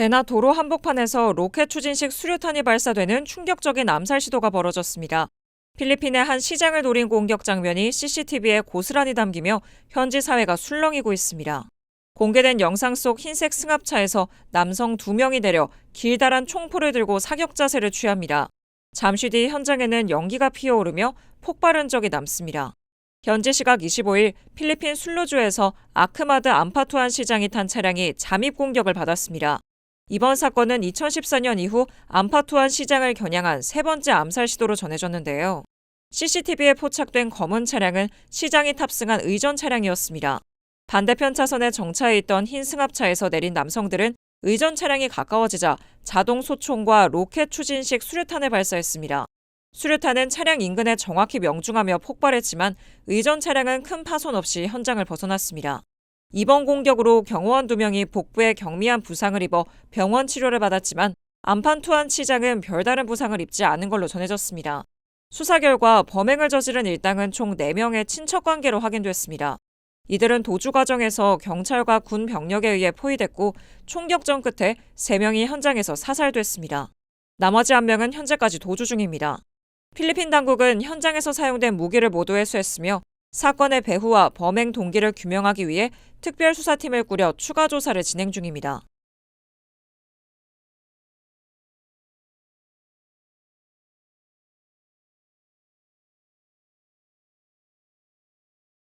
대나 도로 한복판에서 로켓 추진식 수류탄이 발사되는 충격적인 암살 시도가 벌어졌습니다. 필리핀의 한 시장을 노린 공격 장면이 CCTV에 고스란히 담기며 현지 사회가 술렁이고 있습니다. 공개된 영상 속 흰색 승합차에서 남성 두 명이 내려 길다란 총포를 들고 사격 자세를 취합니다. 잠시 뒤 현장에는 연기가 피어오르며 폭발 흔적이 남습니다. 현지 시각 25일 필리핀 술로주에서 아크마드 암파투안 시장이 탄 차량이 잠입 공격을 받았습니다. 이번 사건은 2014년 이후 암파투안 시장을 겨냥한 세 번째 암살 시도로 전해졌는데요. CCTV에 포착된 검은 차량은 시장이 탑승한 의전 차량이었습니다. 반대편 차선에 정차해 있던 흰 승합차에서 내린 남성들은 의전 차량이 가까워지자 자동 소총과 로켓 추진식 수류탄을 발사했습니다. 수류탄은 차량 인근에 정확히 명중하며 폭발했지만 의전 차량은 큰 파손 없이 현장을 벗어났습니다. 이번 공격으로 경호원 2명이 복부에 경미한 부상을 입어 병원 치료를 받았지만 안판 투안 시장은 별다른 부상을 입지 않은 걸로 전해졌습니다. 수사 결과 범행을 저지른 일당은 총 4명의 친척 관계로 확인됐습니다. 이들은 도주 과정에서 경찰과 군 병력에 의해 포위됐고 총격전 끝에 3명이 현장에서 사살됐습니다. 나머지 1명은 현재까지 도주 중입니다. 필리핀 당국은 현장에서 사용된 무기를 모두 회수했으며 사건의 배후와 범행 동기를 규명하기 위해 특별수사팀을 꾸려 추가 조사를 진행 중입니다.